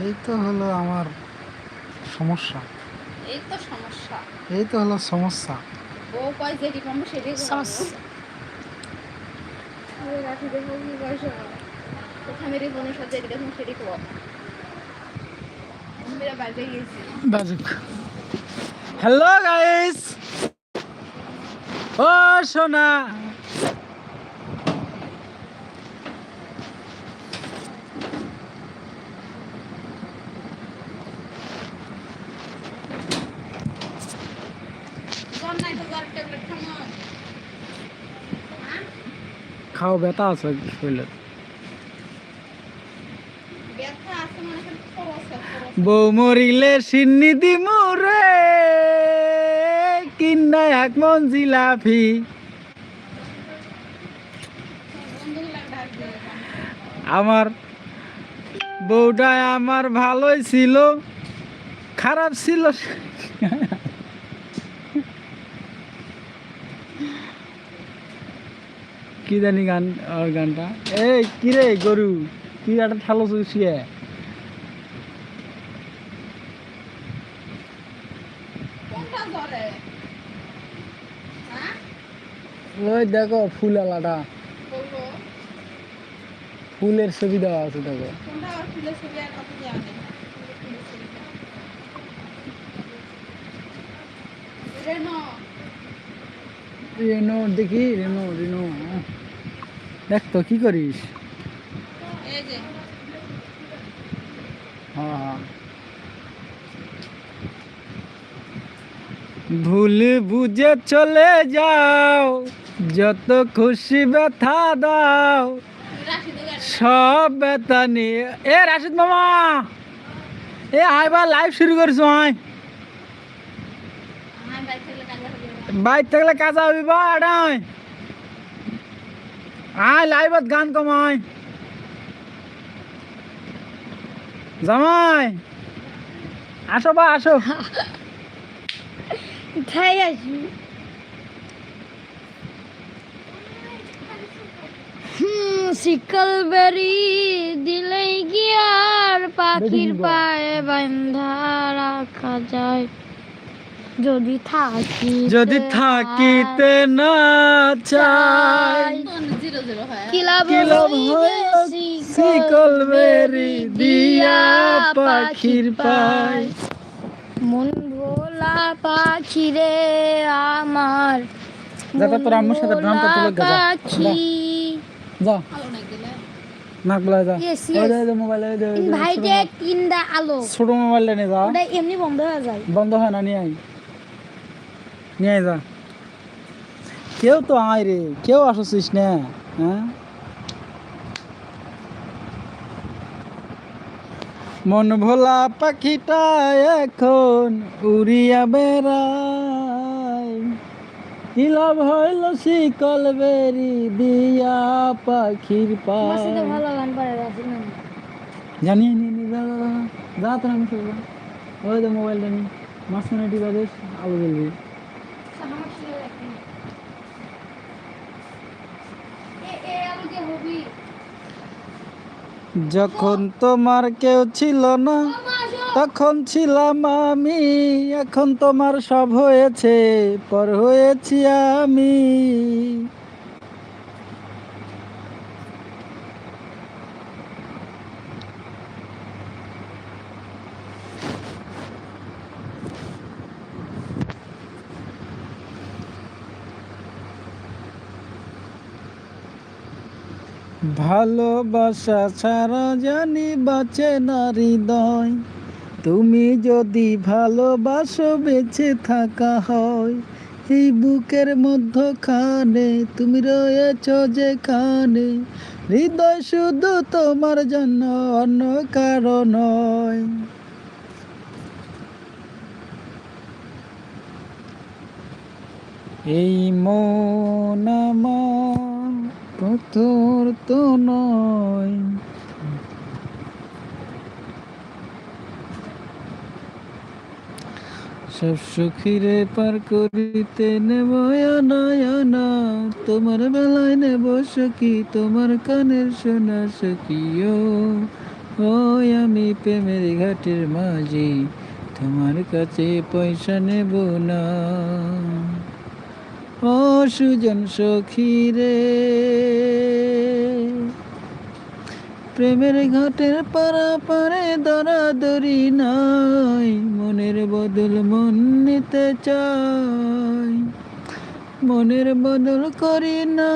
এই তো হলো আমার সমস্যা। এই তো সমস্যা। এই তো হলো সমস্যা। বউ কয় যেটি পাবো সেটাই সমস্যা। রাখি দেখো কি কোথায় মেরে বোনের সাথে যেটি দেখুন সেটি করব মেরা বাজে হ্যালো গাইস ও সোনা! খাও ব্যথা আছে শরীরে মনে বউ মরিলে সিন্নি দি মুরে কিন্না এক মন জিলাপি। দিয়ে আমার বউটা আমার ভালোই ছিল খারাপ ছিল। কি জানি গান আর গানটা? এই কি রে গরু? কি একটা ঠালো চুষিয়ে হ্যাঁ? ওই দেখো ফুল আলাটা ফুলের ছবি দেওয়া আছে দেখো। রেনো। রেনো দেখি রেনো রেনো দেখ তো কি করিস? এই যে। হ্যাঁ ভুল বুঝে চলে যাও যত খুশি ব্যথা দাও। সব ব্যথা নিয়ে। এ রাশিদ মামা! এ আইবার লাইভ শুরু করছ আয় বাইক থাকলে কাজ হবি বা আয় লাইভত গান কমায় জামাই আসো বা আসো। খাই আসি হুম শিকল বেরি দিলে কি আর পাখির পায়ে বান্ধা রাখা যায়? যদি থাকি যদি থাকিতে না চাই। কি লাভ শিকল বেরি দিয়া পাখির পায় মন ভোলা পাখি রে আমার। যা তো তোর আম্মুর সাথে ড্রামটা তুলে গা, যা, নাক বলা যা। ওই. দে, মোবাইল ওই দে, দে, ভাই যে তিনটা আলো। ছোট মোবাইলটা নিয়ে যা। ওটা এমনি বন্ধ হয়ে যায়। বন্ধ হয় না নিয়ে আয়। নিয়ে যা কেউ তো আয় রে কেউ আসছিস না হ্যাঁ মন ভোলা পাখিটা এখন উড়িয়া বেড়ায় কি লাভ হইল শিকল বেরি দিয়া পাখির না জানি নি আমি শুনব ওই দে মোবাইলটা নি মাঝখানে টিপা দিস আলো জ্বলবি যখন তোমার কেউ ছিল না, তখন ছিলাম আমি। এখন তোমার সব হয়েছে, পর হয়েছি আমি। ভালোবাসা ছাড়া জানি বাঁচে না হৃদয়। তুমি যদি ভালোবাসো, বেঁচে থাকা হয়। এই বুকের মধ্যখানে তুমি রয়েছ যেখানে। হৃদয় শুধু তোমার জন্য, অন্য কারও নয়। এই মন আমার পাথর তো নয়। সব সুখীরে পার করিতে নেব নয়না তোমার বেলায় নেব সখী, তোমার কানের শোনা সখিও। ও ওই আমি প্রেমের ঘাটের মাঝি, তোমার কাছে পয়সা নেব না। ও সখী রে। প্রেমের ঘাটের পারা পারে দরাদরি নাই, মনের বদল মন নিতে চাই। মনের বদল করি না।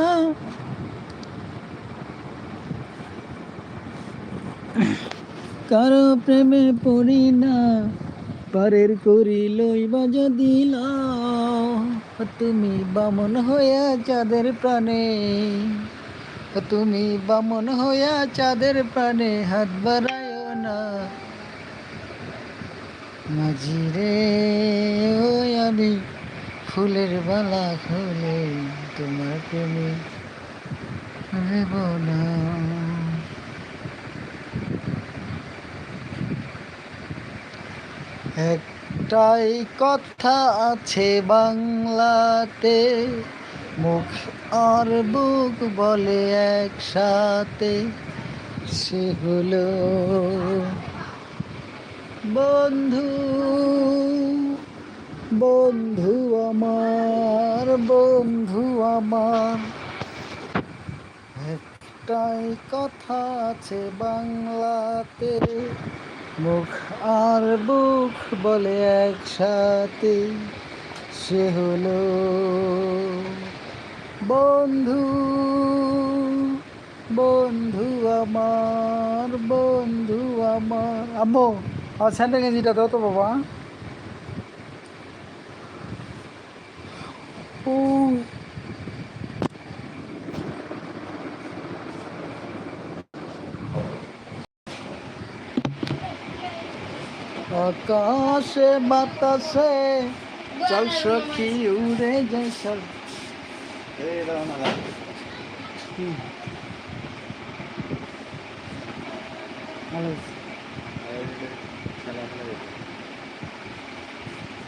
কারও প্রেমে পড়ি না। পারের করি লইবা যদি লও। তুমি বামন হইয়া চাঁদের প্রাণে, তুমি বামন হইয়া চাঁদের প্রাণে হাত বাড়ায় না মাঝি রে, ওই আমি ফুলের বালা খুলে তোমার প্রেমে না একটাই কথা আছে বাংলাতে, মুখ আর বুক বলে একসাথে, সে হলো বন্ধু বন্ধু আমার বন্ধু আমার। একটাই কথা আছে বাংলাতে মুখ আর বুক বলে একসাথে, সে হলো বন্ধু বন্ধু আমার বন্ধু আমার। আম্মু আমার স্যান্ডেল গেঞ্জিটা দাও তো বাবা। ও আকাশে বাতাসে চল সখী উড়ে যাই চল।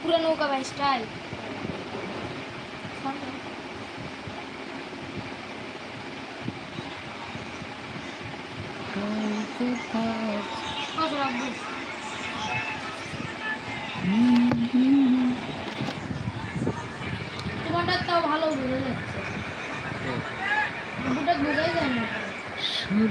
পুরো নৌকা ভাই স্টাইল তোমারটা তাও ভালো বোঝা যাচ্ছে দুটা বোঝাই যায় না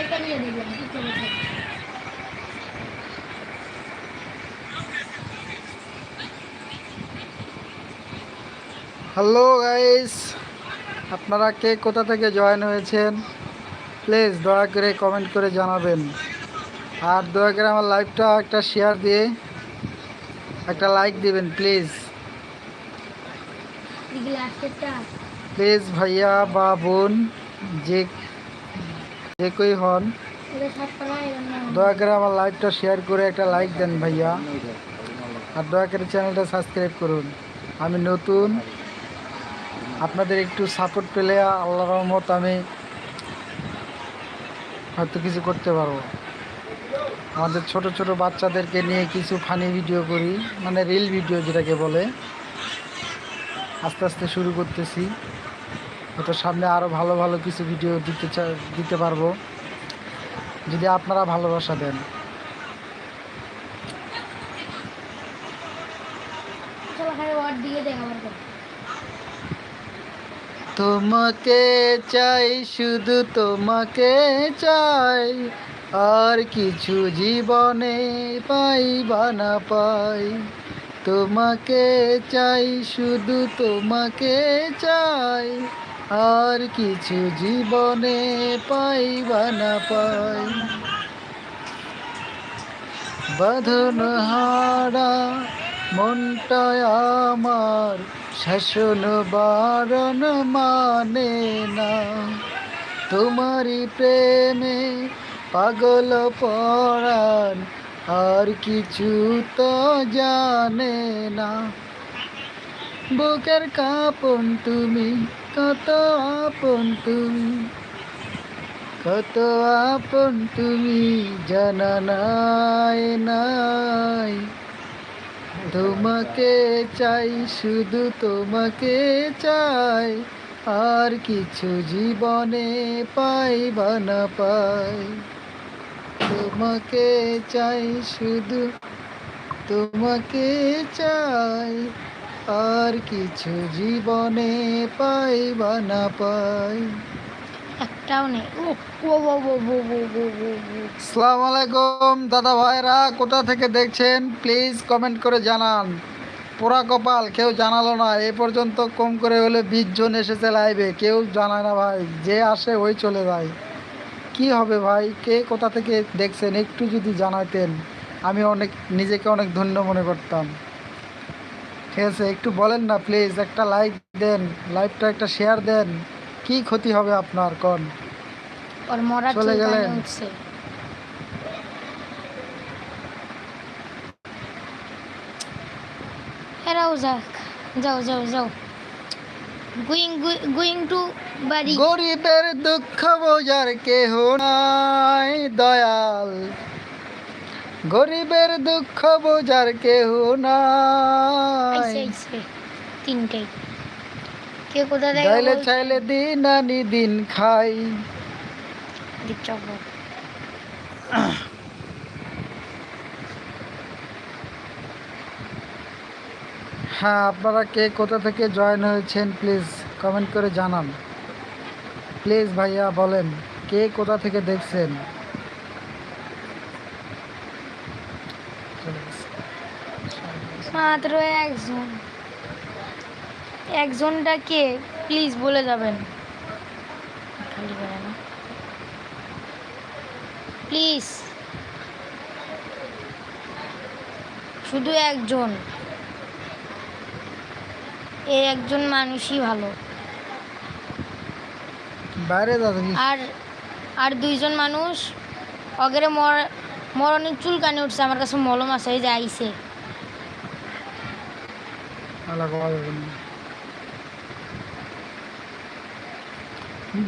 আছে হ্যালো গাইস আপনারা কে কোথা থেকে জয়েন হয়েছেন? প্লিজ দয়া করে কমেন্ট করে জানাবেন। আর দয়া করে আমার লাইভটা একটা শেয়ার দিয়ে একটা লাইক দিবেন প্লিজ প্লিজ ভাইয়া বা বোন যে যে কই হন। দয়া করে আমার লাইভটা শেয়ার করে একটা লাইক দেন ভাইয়া। আর দয়া করে চ্যানেলটা সাবস্ক্রাইব করুন। আমি নতুন। আপনাদের একটু সাপোর্ট পেলে আল্লাহ রহমত আমি হয়তো কিছু করতে পারব। আমাদের ছোট ছোট বাচ্চাদেরকে নিয়ে কিছু ফানি ভিডিও করি মানে রিল ভিডিও যেটাকে বলে। আস্তে আস্তে শুরু করতেছি। হয়তো সামনে আরও ভালো ভালো কিছু ভিডিও দিতে দিতে পারব। যদি আপনারা ভালোবাসা দেন। তোমাকে চাই শুধু তোমাকে চাই। আর কিছু জীবনে পাই বা না পাই। তোমাকে চাই শুধু তোমাকে চাই। আর কিছু জীবনে পাই বা না পাই। বাঁধন হারা মনটায় আমার শাসন বারণ মানে না। তোমারই প্রেমে পাগল পরাণ, আর কিছু তো জানে না। বুকের কাপন তুমি কত আপন তুমি, কত আপন তুমি, জানা নাই নাই। তোমাকে চাই, শুধু তোমাকে চাই, আর কিছু জীবনে পাই বা না পাই। তোমাকে চাই, শুধু তোমাকে চাই আর কিছু জীবনে পাই বা না পাই। একটাও নেই। ও ও ও ও ও ও ও ও ও। আসসালামু আলাইকুম দাদা ভাইরা কোথা থেকে দেখছেন? প্লিজ কমেন্ট করে জানান। পোড়া কপাল কেউ জানালো না। এ পর্যন্ত কম করে হলে বিশ জন এসেছে লাইভে কেউ জানায় না ভাই। যে আসে ওই চলে যায়। কি হবে ভাই? কে কোথা থেকে দেখছেন? একটু যদি জানাতেন। আমি অনেক নিজেকে অনেক ধন্য মনে করতাম। ঠিক আছে একটু বলেন না প্লিজ একটা লাইক দেন লাইভটা একটা শেয়ার দেন। কি ক্ষতি হবে আপনার কোন? ওর মরা চলে গেলেন। উঠছে। এরাও যাক যাও যাও যাও। গোয়িং গোয়িং টু বাড়ি গরিবের দুঃখ বোঝার কেহ নাই দয়াল। গরিবের দুঃখ বোঝার কেহ নাই। আইসে আইসে কে কোথা থেকে চাইলে চাইলে দিন আনি দিন খাই। হ্যাঁ আপনারা কে কোথা থেকে জয়েন হয়েছেন প্লিজ কমেন্ট করে জানান। প্লিজ ভাইয়া বলেন কে কোথা থেকে দেখছেন? মাত্র একজন। একজনটা কে? প্লিজ বলে যাবেন। খালি করে না। প্লিজ শুধু একজন। এই একজন মানুষই ভালো। বাইরে আর আর দুইজন মানুষ। অগেরে মর মরণের চুল কানে উঠছে আমার কাছে মলম আছে এই যে আইসে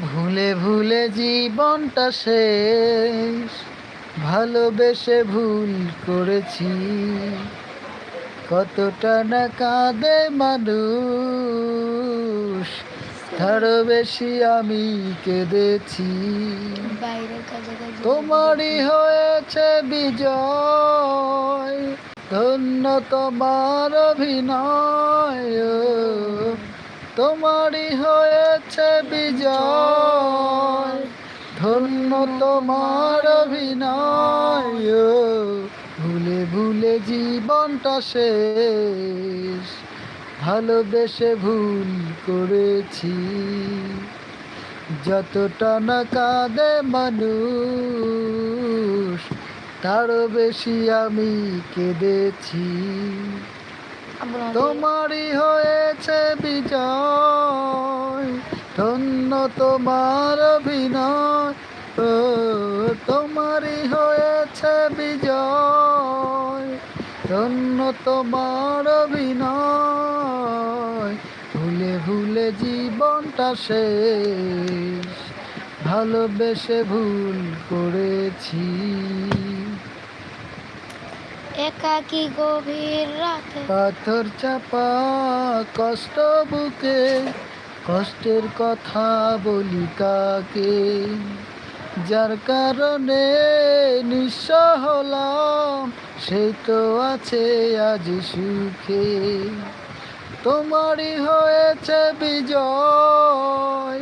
ভুলে ভুলে জীবনটা শেষ ভালোবেসে ভুল করেছি। কতটা না কাঁদে মানুষ তারও বেশি আমি কেঁদেছি। তোমারই হয়েছে বিজয় ধন্য তোমার অভিনয়। তোমারই হয়েছে বিজয়। ধন্য তোমার অভিনয়। ভুলে ভুলে জীবনটা শেষ। ভালোবেসে ভুল করেছি। যতটা না কাঁদে মানুষ তারও বেশি আমি কেঁদেছি। তোমারই হয়েছে বিজয়, ধন্য তোমার অভিনয়। তোমারই হয়েছে বিজয়, ধন্য তোমার অভিনয়। ভুলে ভুলে জীবনটা শেষ, ভালোবেসে ভুল করেছি। একাকী গভীর রাতে। পাথর চাপা কষ্ট বুকে, কষ্টের কথা বলি কাকে? যার কারণে নিঃস্ব হলাম সেই তো আছে আজ সুখে। তোমারই হয়েছে বিজয়,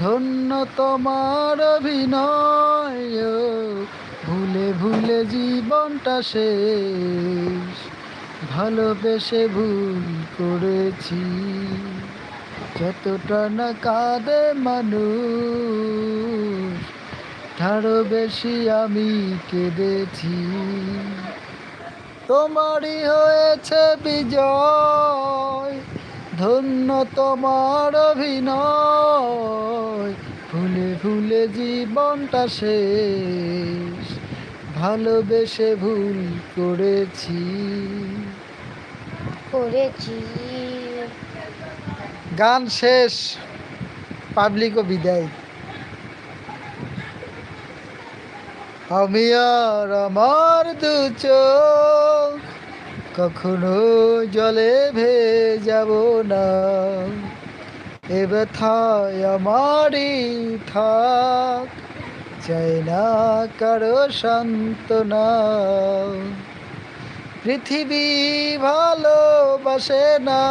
ধন্য তোমার অভিনয় ভুলে জীবনটা শেষ, ভালোবেসে ভুল করেছি। যতটা না কাঁদে মানুষ, তারও বেশি আমি কেঁদেছি। তোমারই হয়েছে বিজয়, ধন্য তোমার অভিনয়। ভুলে ভুলে জীবনটা শেষ ভালোবেসে ভুল করেছি। করেছি। গান শেষ পাবলিকও বিদায়। আমি আর আমার দু চোখ কখনো জলে ভেজাব না। এ ব্যথায় আমারই থাক। চাই না কারও শান্তনা পৃথিবী ভালোবাসে না।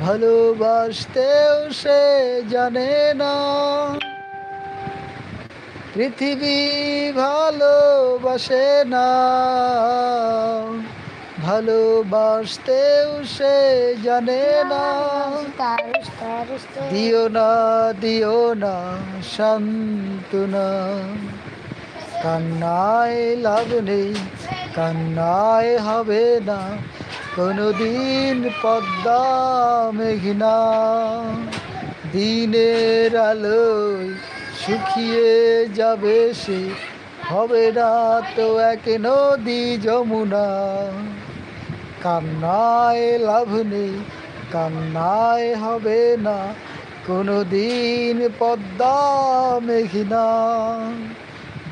ভালোবাসতেও সে জানে না। পৃথিবী ভালোবাসে না। ভালোবাসতেও সে জানে না। দিও না দিও না, শান্তনা। কান্নায় লাভ নেই, কান্নায় হবে না। কোনোদিন পদ্মা মেঘনা। দিনের আলোয় শুকিয়ে যাবে সে। হবে না তো এক নদী যমুনা। কান্নায় লাভ নেই, কান্নায় হবে না কোনো দিন পদ্মা মেঘনা।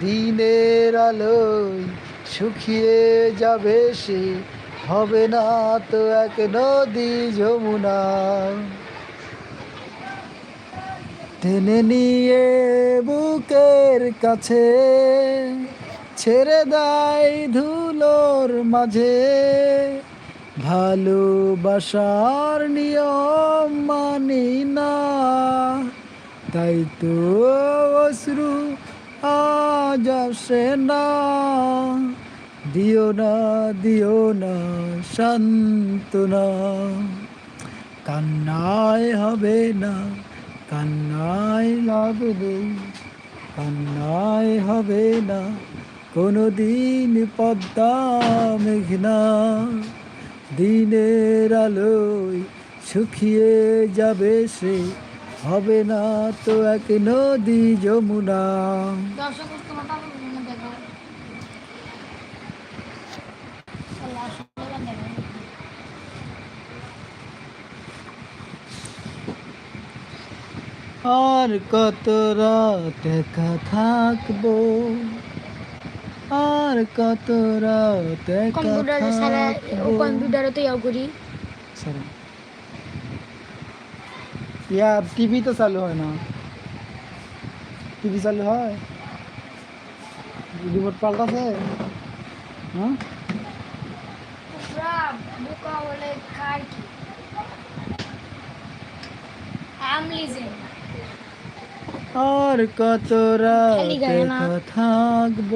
দিনের আলোয় শুকিয়ে যাবে সে, হবে না তো এক নদী যমুনা। টেনে নিয়ে বুকের কাছে, ছেড়ে দেয় ধুলোর মাঝে। ভালোবাসার নিয়ম মানি না। তাই তো অশ্রু আজ আসে না। দিও না দিও না শান্তনা কান্নায় হবে না, কান্নায় লাগবে। কান্নায় হবে না কোনো দিন পদ্মা মেঘনা। দিনের আলোয় শুকিয়ে যাবে সে হবে না তো এক নদী যমুনা। আর কত রাত একা থাকব? আর কত রাত একা কম্পিউটারে সারা থাকব কম্পিউটারে তো ইয়া করি সরি ইয়া টিভি তো চালু হয় না টিভি চালু হয় রিমোট পাল্টাছে হ্যাঁ পুরা বোকা বলে খায় কি আম লিজেন্ড আর কত রাত থাকব?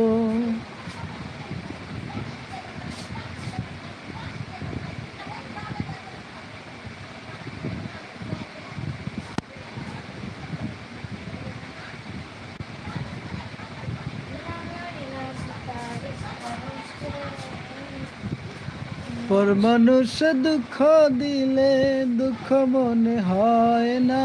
পর মানুষ দুঃখ দিলে দুঃখ মনে হয় না।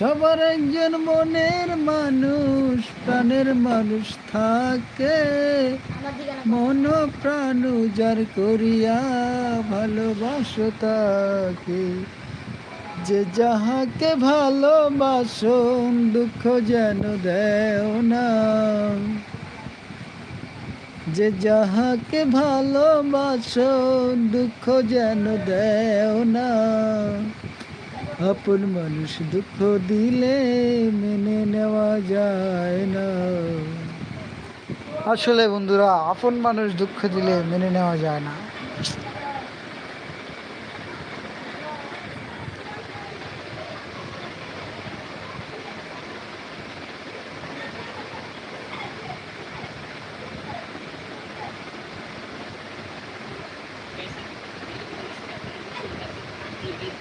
সবার একজন মনের মানুষ, প্রাণের মানুষ থাকে। মন প্রাণ উজাড় করিয়া ভালোবাসো তাকে। যে যাহাকে ভালোবাসো, দুঃখ যেন দেও না। যে যাহাকে ভালোবাসো, দুঃখ যেন দেও না। আপন মানুষ দুঃখ দিলে মেনে নেওয়া যায় না আসলে বন্ধুরা আপন মানুষ দুঃখ দিলে মেনে নেওয়া যায় না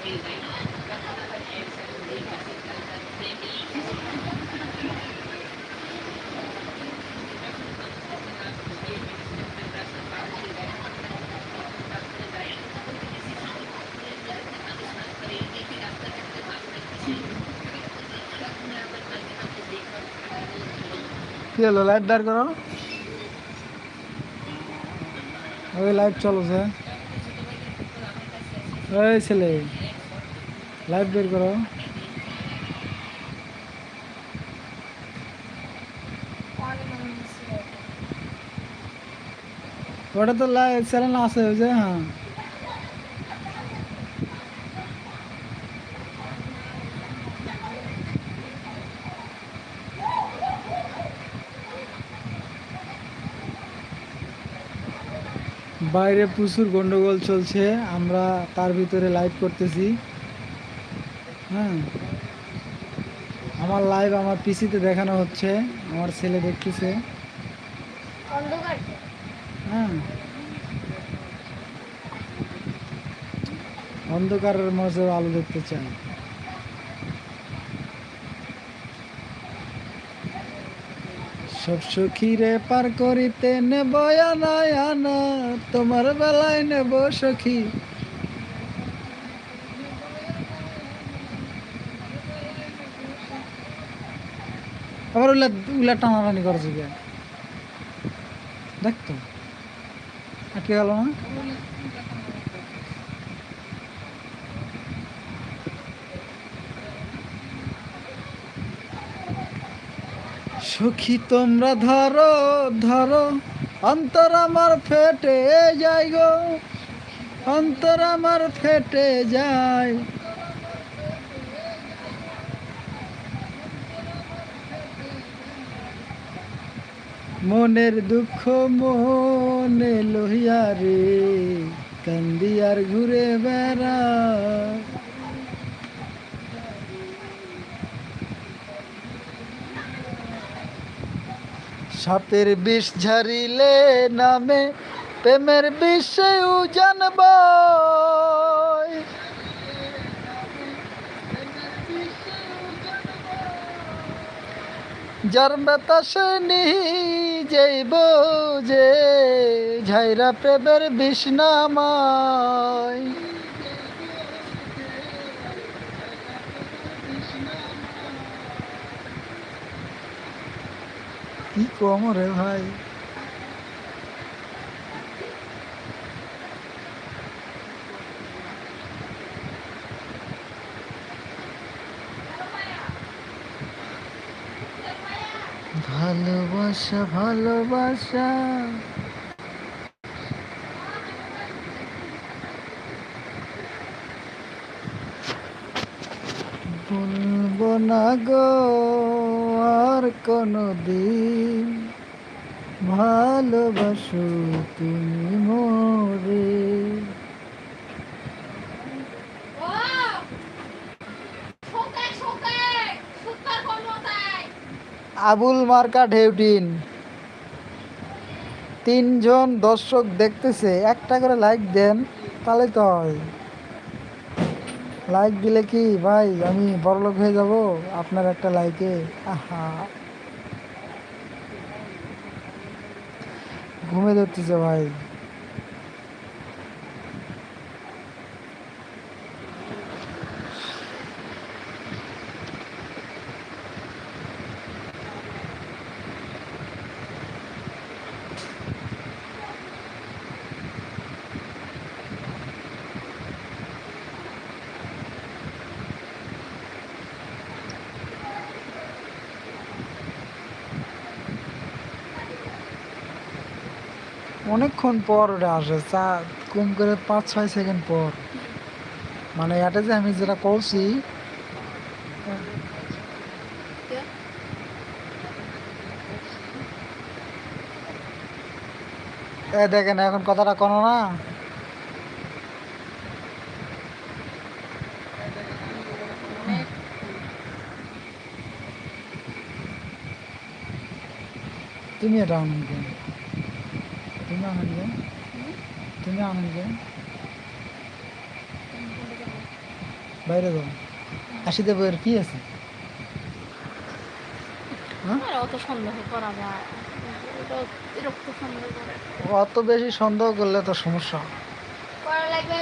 Thank you. হলো লাইট দাঁড় করো ওই লাইট চলছে ওই ছেলে লাইট বের করো ওটা তো লাইট চ্যানেল আছে ওই যে হ্যাঁ বাইরে প্রচুর গন্ডগোল চলছে আমরা তার ভিতরে লাইভ করতেছি। হ্যাঁ। আমার লাইভ আমার পিসিতে দেখানো হচ্ছে আমার ছেলে দেখতেছে। হ্যাঁ। অন্ধকারের মাঝে আলো দেখতে চাই। সব সখীরে পার করিতে নেব আনা আনা তোমার বেলায় নেব সখী। আবার উল্লা টানা টানাটানি করছে দেখতো? আটকে গেল না? সখী তোমরা ধরো ধরো, অন্তর আমার ফেটে যাই গো। অন্তর আমার ফেটে যায়। মনের দুঃখ মনে লহিয়া রে কান্দি আর ঘুরে বেড়া সাপের বিষ ঝারিলে নামে, প্রেমের বিষে জানব যার বাতাসে যাইব যে ঝাইরা প্রেমের বিষ নামায়। কি কম রে ভাই? ভালোবাসা ভালোবাসা। বলব না গো। কোনো দিন ভালোবাসো তুমি মোরে। আবুল মার্কা ঢেউটিন তিনজন দর্শক দেখতেছে, একটা করে লাইক দেন, তাহলে তো হয়। লাইক দিলে কি? ভাই, আমি বড়লোক হয়ে যাব, আপনার একটা লাইকে আহা। ঘুমে ধরতেছে ভাই। অনেকক্ষণ পর ওটা আসে, চা কম করে পাঁচ, ছয় সেকেন্ড পর। মানে এটা যে আমি যেটা করছি, এ দেখেন, এখন কথাটা কোনো না? তুমি এটা কেন? তুমি আনন্দ তুমি আনন্দ বাইরে যাও। আসি দেবো এর কি আছে? হ্যাঁ? অত বেশি সন্দেহ করলে তো সমস্যা করা লাগবে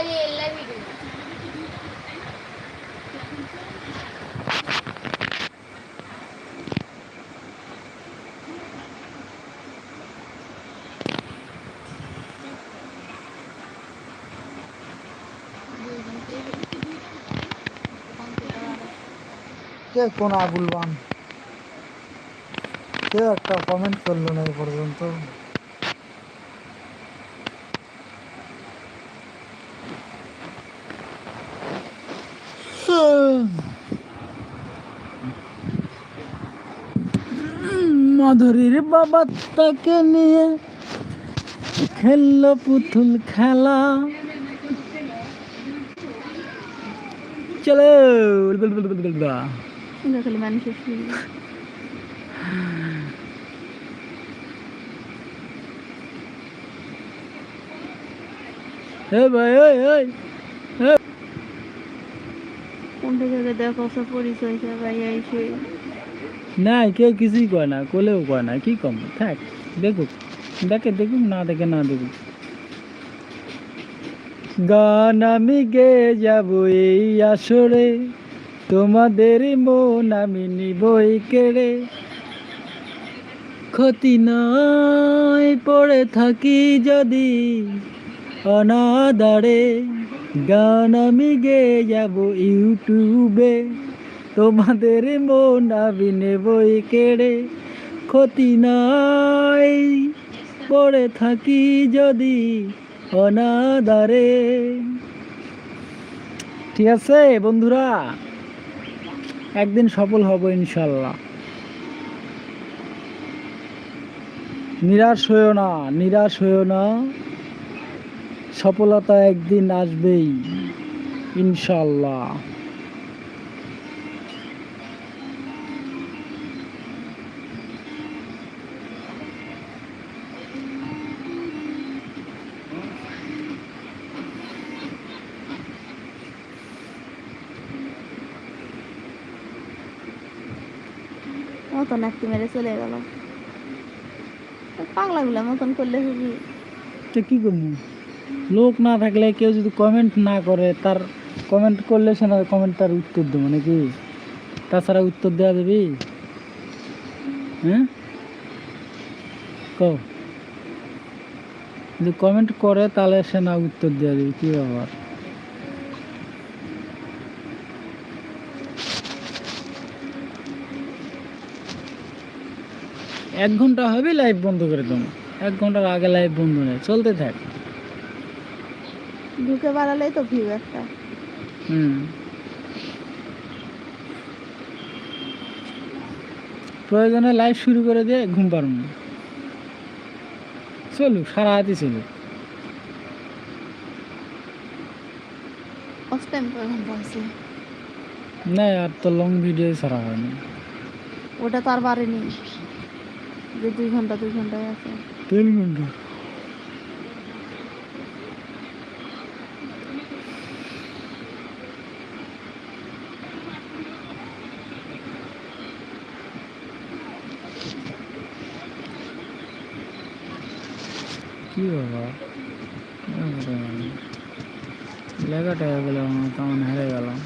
কে কোন আবুল বান? কেউ একটা কমেন্ট করল না এ পর্যন্ত? মাধুরীর বাবা তাকে নিয়ে খেললো পুতুল খেলা। চলো সুন্দর খালি মানুষের শুনি ভাই কোনটা জায়গায় দেখো পরিচয় সবাই এসে না কেউ কিছুই কয় না কোলেও কয় না কি কম থাক দেখুক দেখে দেখুক না দেখে না দেখুক গান আমি গে যাব এই আসরে তোমাদের মন আমি নিবই কেড়ে। ক্ষতি নয় পড়ে থাকি যদি অনাদারে। গান আমি গে যাব ইউটিউবে। তোমাদের মন আমি নেবই কেড়ে। ক্ষতি নাই পড়ে থাকি যদি অনাদারে। ঠিক আছে বন্ধুরা একদিন সফল হব ইনশাল্লাহ নিরাশ হয়েও না নিরাশ হয়েও না। সফলতা একদিন আসবেই ইনশাল্লাহ মতন একটু মেরে চলে গেল। পাগলাগুলা মতন করলে হবে। তো কী করব? লোক না থাকলে কেউ যদি কমেন্ট না করে, তার কমেন্ট করলে সে না কমেন্ট তার উত্তর দেবো নাকি? তাছাড়া উত্তর দেওয়া যাবি? হ্যাঁ? যদি কমেন্ট করে, তাহলে সে না উত্তর দেওয়া যাবে, কী ব্যাপার? এক ঘণ্টা হবে লাইভ বন্ধ করে দেবো। এক ঘণ্টার আগে লাইভ বন্ধ নেই চলতে থাক। ঢুকে বাড়ালেই তো ভিউ একটা। হুম। প্রয়োজনে লাইভ শুরু করে দিয়ে ঘুম পারব চলুক সারা হাতি চলুক। না আর তো লং ভিডিও ছাড়া হয়নি ওটা তো আর বাড়েনি যে দুই ঘণ্টা দুই ঘন্টায় আছে তিন ঘণ্টা কি বাবা লেখাটা হয়ে গেল তেমন হেরে গেলাম